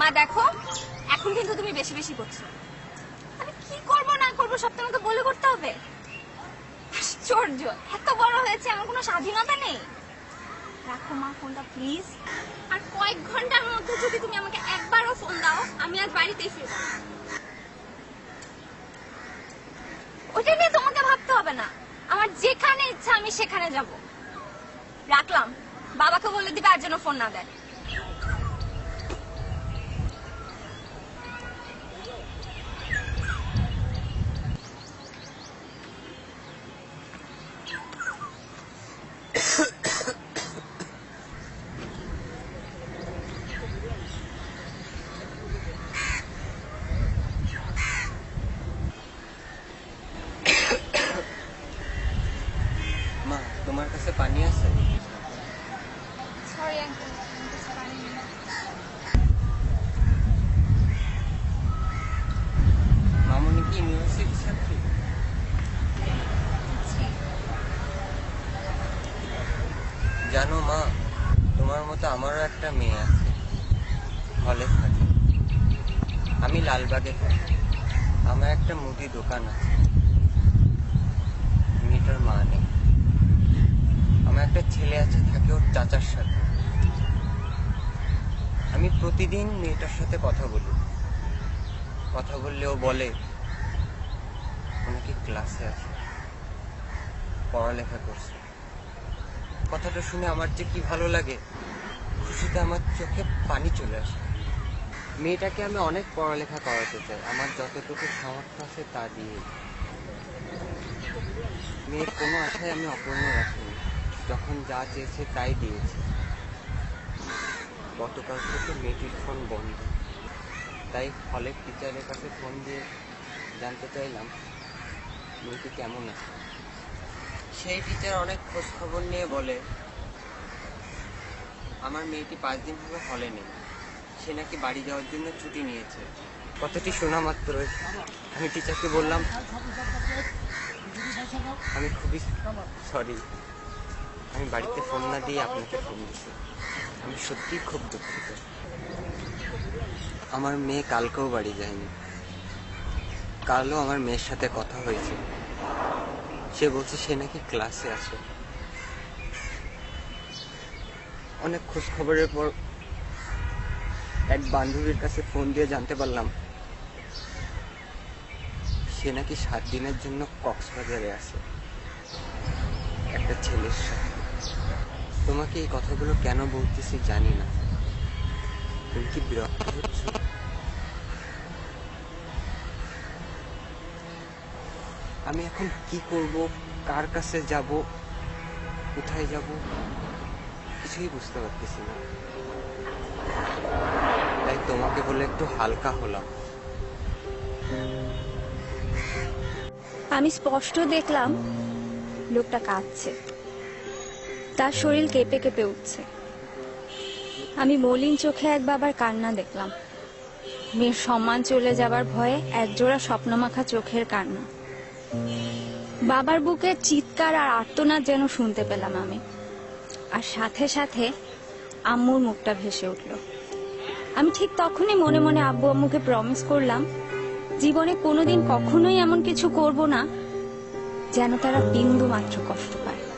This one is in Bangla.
মা, দেখো, এখন কিন্তু তুমি বেশি বেশি করছ। আমি কি করব, না করব, সব তোমাকে বলে করতে হবে? আশ্চর্য, এত বড় হয়েছে, আমার কোনো স্বাধীনতা নেই। রাখো মা ফোনটা, প্লিজ। আর কয়েক ঘণ্টার মধ্যে যদি তুমি আমাকে একবারও ফোন দাও, আমি আজ বাড়িতেই ফিরবো। ওটা নিয়ে তোমাকে ভাবতে হবে না। আমার যেখানে ইচ্ছা, আমি সেখানে যাব। রাখলাম। বাবাকে বলে দিবে আর যেন ফোন না দেয় মা তোমার কাছে পানি আছে? সরি আঙ্কেল মামনি কি ছাত্রী জানো মা তোমার মতো আমারও একটা মেয়ে আছে। হলে থাকে। আমি লালবাগে থাকি। আমার একটা মুদি দোকান আছে মেয়েটার মা নেই আমার আছে থাকে ওর চাচার সাথে। আমি প্রতিদিন মেয়েটার সাথে কথা বলি। কথা বললে ও বলে ক্লাসে আছে, পড়ালেখা করছে। কথাটা শুনে আমার যে কি ভালো লাগে, খুশিতে আমার চোখে পানি চলে আসে। মেয়েটাকে আমি অনেক পড়ালেখা করাতে চাই, আমার যতটুকু সামর্থ্য আছে তা দিয়ে মেয়ের কোনো আশায় আমি অপূর্ণ রাখিনি যখন যা চেয়েছে তাই দিয়েছে। গতকাল থেকে মেয়েটির ফোন বন্ধ। তাই হলের টিচারের কাছে ফোন দিয়ে জানতে চাইলাম মেয়েটি কেমন আছে? সেই টিচার অনেক খোঁজ খবর নিয়ে বলে আমার মেয়েটি পাঁচ দিন হলো হলে নেই। সে নাকি বাড়ি যাওয়ার জন্য ছুটি নিয়েছে। কথাটি শোনা মাত্র আমি টিচারকে বললাম আমি খুবই সরি আমি বাড়িতে ফোন না দিয়ে আপনাকে ফোন দিছি আমি সত্যিই খুব দুঃখিত। আমার মেয়ে কালকেও বাড়ি যায়নি। কালও আমার মেয়ের সাথে কথা হয়েছে। সে বলছে সে নাকি ক্লাসে আছে। অনেক খোঁজ খবরের পর এক বান্ধবীর কাছে ফোন দিয়ে জানতে পারলাম, সে নাকি সাত দিনের জন্য কক্সবাজারে আছে। একটা ছেলের সাথে। তোমাকে এই কথাগুলো কেন বলতেছি জানি না। তুমি কি বিরক্ত হচ্ছ? আমি এখন কি করব? কার কাছে যাব? কোথায় যাব? কিছুই বুঝতে পারতেছি না। তাই তোমাকে বলে একটু হালকা হলাম। আমি স্পষ্ট দেখলাম লোকটা কাঁদছে। তার শরীর কেঁপে কেঁপে উঠছে। আমি মলিন চোখে এক বাবার কান্না দেখলাম। মেয়ের সম্মান চলে যাবার ভয়ে একজোড়া স্বপ্নমাখা চোখের কান্না। বাবার বুকে চিৎকার আর আর্তনাদ যেন শুনতে পেলাম আমি। আর সাথে সাথে আম্মুর মুখটা ভেসে উঠল। আমি ঠিক তখনই মনে মনে আব্বু আম্মুকে প্রমিস করলাম, জীবনে কোনোদিন কখনোই এমন কিছু করব না যেন তারা বিন্দু মাত্র কষ্ট পায়।